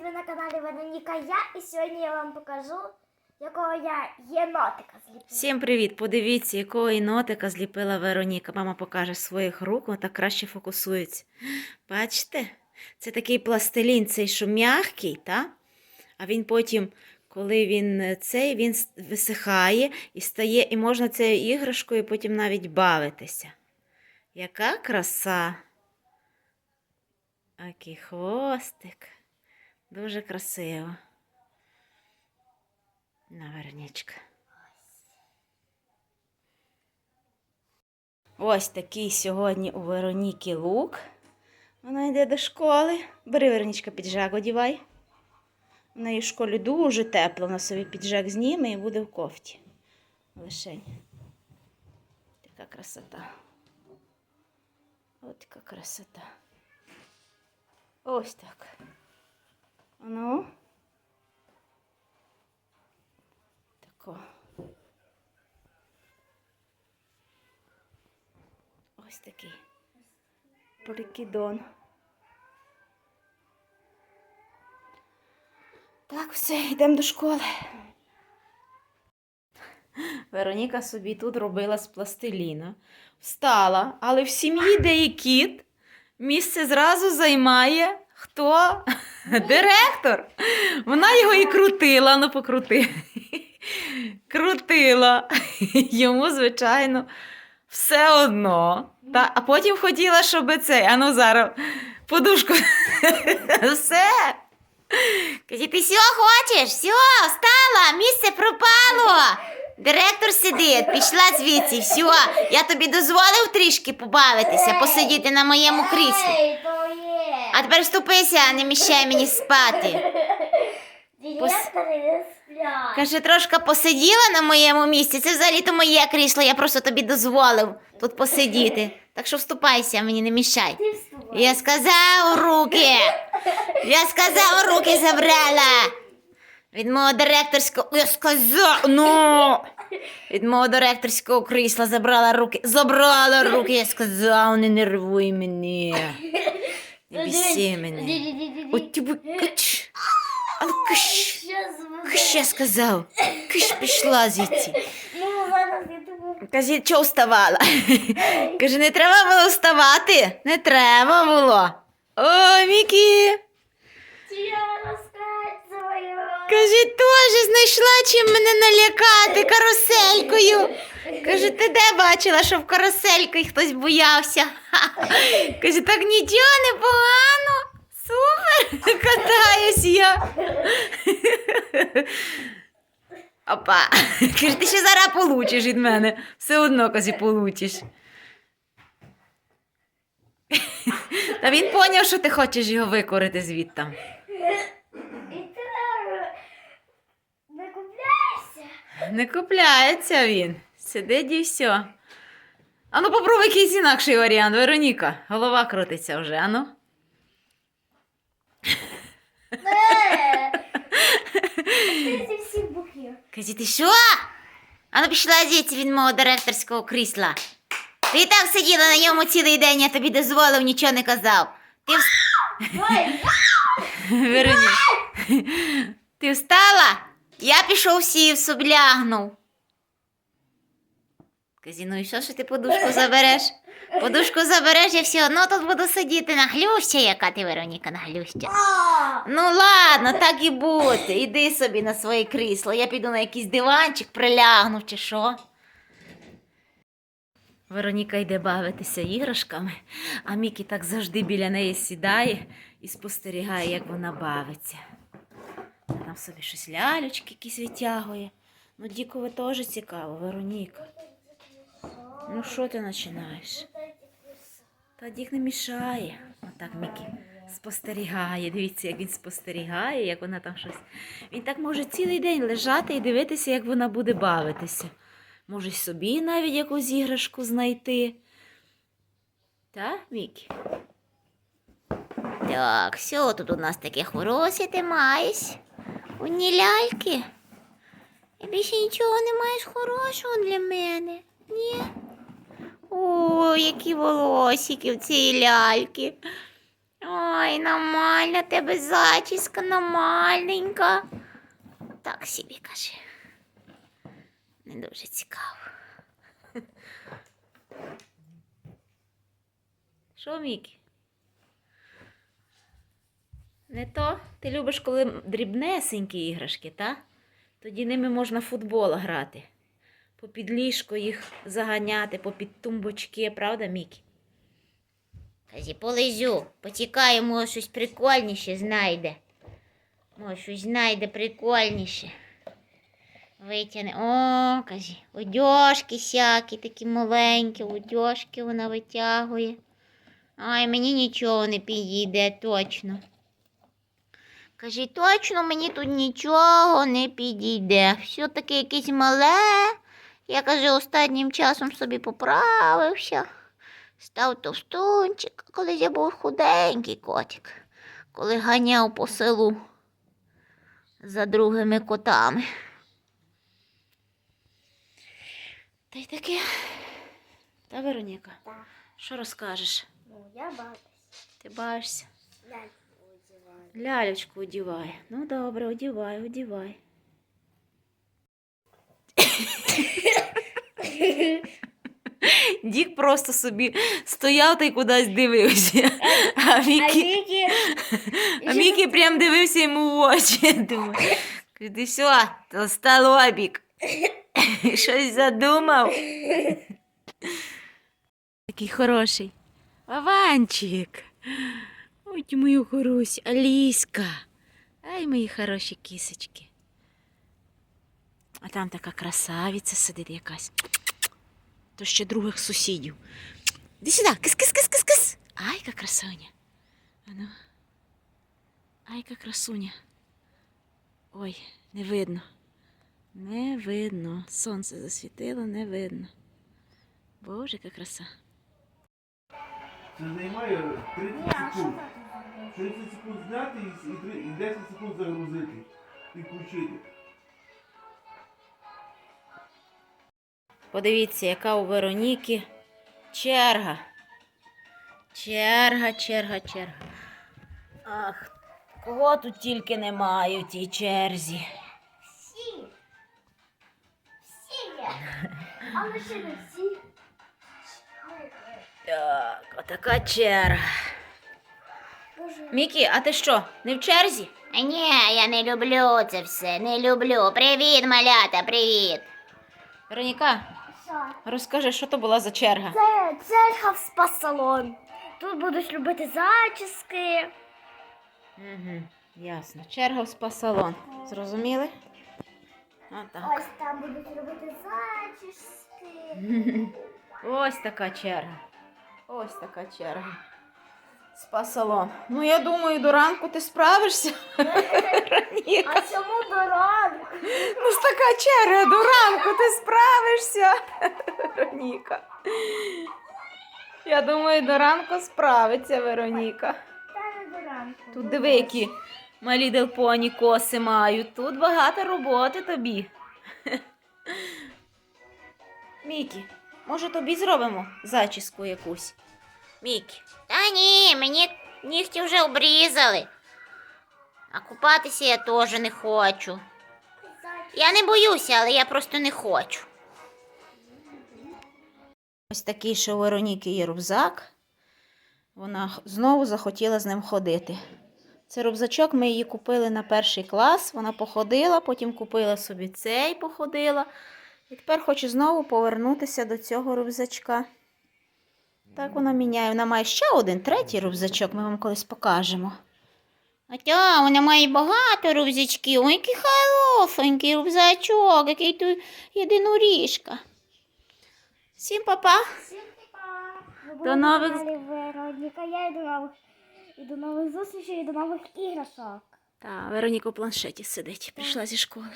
Ви на каналі Вероніка Я і сьогодні я вам покажу, якого я єнотика зліпила. Всім привіт! Подивіться, якого інотика зліпила Вероніка. Мама покаже своїх рук, вона так краще фокусується. Бачите? Це такий пластилін, цей що м'який, та? а він потім, коли він е, цей, він висихає і стає, і можна цією іграшкою потім навіть бавитися. Яка краса! Який хвостик. Дуже красиво. На, Веронічка. Ось такий сьогодні у Вероніки лук. Вона йде до школи. Бери, Веронічка, піджак одівай. В неї в школі дуже тепло. Вона собі піджак зніме і буде в кофті. Лишень. Така красота. Ось така красота. Ось так. Ну. Тако. Ось такий прикидон. Так, все, йдемо до школи. Вероніка собі тут робила з пластиліна. Встала, але в сім'ї, де є кіт, місце зразу займає хто? Директор. Вона його і крутила, ну покрути. Крутила. Йому, звичайно, все одно. Та, а потім хотіла, щоб цей, а ну зараз подушку. Все. Каже, ти все хочеш? Все, встала, місце пропало. Директор сидить, пішла звідси, все. Я тобі дозволив трішки побавитися, посидіти на моєму кріслі. То. А тепер вступися, не мішай мені спати. Не сплять. Каже, трошки посиділа на моєму місці. Це взагалі-то моє крісло, я просто тобі дозволив тут посидіти. Так що вступайся, мені не мішай. Ти вставай. Я сказав руки. Я сказав руки забрала. Від мого директорського. Я сказав. Ну. Від мого директорського крісла забрала руки. Забрала руки. Я сказав, не нервуй мене. Не біси Вот тебе кыч. А кыш. буде. Я сказал. Кыш пішла звідси. Кажи, зараз я думаю. Вставала? Каже, не треба було вставати. Не треба було. О, Мікі. Чи я? Каже, теж знайшла чим мене налякати каруселькою. Каже, ти де бачила, що в карусельку хтось боявся? Каже, так нічого не погано. Супер, катаюсь я. Опа. Каже, ти ще зараз получиш від мене. Все одно, каже, получиш. Та він поняв, що ти хочеш його викорити звідтам. І ти не купляєшся? Не купляється він. Сидить і все. Ану, попробуй якийсь інакший варіант, Вероніка. Голова крутиться вже, ану. Е, зі всіх ти що? Ану пішла звідси від мого директорського крісла. Ти там сиділа на ньому цілий день, я тобі дозволив, нічого не казав. Ти вс... Вероніка. Ти встала? Я пішов сів. Казі, ну і що, що ти подушку забереш? Подушку забереш, я все одно тут буду сидіти. Наглюща, яка ти, Вероніка, наглюща. Ну ладно, так і бути. Іди собі на своє крісло. Я піду на якийсь диванчик, прилягну чи що. Вероніка йде бавитися іграшками, а Мікі так завжди біля неї сідає і спостерігає, як вона бавиться. Там собі щось лялючки якісь витягує. Ну, Дікове теж цікаво, Вероніка. Ну що ти починаєш? Та дік не мішає. Отак Мікі спостерігає. Дивіться, як він спостерігає, як вона там щось. Він так може цілий день лежати і дивитися, як вона буде бавитися. Може, собі навіть якусь іграшку знайти. Та, Мікі? Так, все, тут у нас таке хороше ти маєш. Одні ляльки. І більше нічого не маєш хорошого для мене. Ні. О, які волосики в цієї ляльки. Ой, нормальна тебе зачіска, нормальненька. Так собі каже. Не дуже цікаво. Що, Мікі? Не то? Ти любиш, коли дрібнесенькі іграшки, та? Тоді ними можна футбол грати. Попід ліжко їх заганяти, попід тумбочки, правда, Мікі? Казі, полизю, потікає, може, щось прикольніше знайде. Може, щось знайде прикольніше. Витягне. О, кажи, одяжки всякі, такі маленькі, одяжки вона витягує. Ай, мені нічого не підійде, точно. Кажи, точно мені тут нічого не підійде. Все таки якесь мале. Я каже, останнім часом собі поправився. Став товстунчик, коли я був худенький котик, коли ганяв по селу за другими котами. Та й таке. Та Вероніка, що розкажеш? Ну, я бабусь. Ти бачишся? Одягаю. Лялечку одівай. Ну добре, одівай, одівай. Дік просто собі стояв та й кудись дивився. А А Мікі, а Мікі прям дивився йому в очі. Думаю, ти що, толстолобік? Щось задумав. Такий хороший. Ваванчик. Ой, мою хороші, Аліска. Ай, мої хороші кисочки. А там така красавиця сидить якась. То ще других сусідів. Іди сюди, кис-кис-кис-кис-кис. Ай, яка красуня. Ану. Ай, яка красуня. Ой, не видно. Не видно. Сонце засвітило, не видно. Боже, яка краса. Це займає 30 Ні, а що секунд. так? 30 секунд зняти і, і, три- і 10 секунд загрузити. І включити. Подивіться, яка у Вероніки черга. Черга, черга, черга. Ах, кого тут тільки немає в тій черзі. Всі. Всі є. Але ще не всі. Так, отака черга. Мікі, а ти що, не в черзі? Ні, я не люблю це все, не люблю. Привіт, малята, привіт. Вероніка, розкажи, що то була за черга? Це черга в спа-салон. Тут будуть робити зачіски. Угу, ясно. Черга в спа-салон. Зрозуміли? Отак. Ось там будуть робити зачіски. Ось така черга. Ось така черга. Спа-салон. Ну, я думаю, до ранку ти справишся. А чому до ранку? Ну, ж така черга, до ранку ти справишся. Вероніка. Я думаю, до ранку справиться Вероніка. Та не до ранку. Тут диви, які малі делпоні коси мають. Тут багато роботи тобі. Мікі, може тобі зробимо зачіску якусь? Мікі. Та ні, мені нігті вже обрізали. А купатися я теж не хочу. Я не боюся, але я просто не хочу. Ось такий, що у Вероніки є рюкзак. Вона знову захотіла з ним ходити. Це рюкзачок ми її купили на перший клас. Вона походила, потім купила собі цей, походила. І тепер хоче знову повернутися до цього рюкзачка. Так вона міняє. Вона має ще один третій рюкзачок, ми вам колись покажемо. А та, вона має багато рюкзачків. Ой, який хорошенький рюкзачок, який тут єдиноріжка. Всім па-па! Всім па! Ви До нових- Вероніка. Я до нових, і до нових зустрічей, і до нових іграшок. Та Вероніка у планшеті сидить, прийшла зі школи.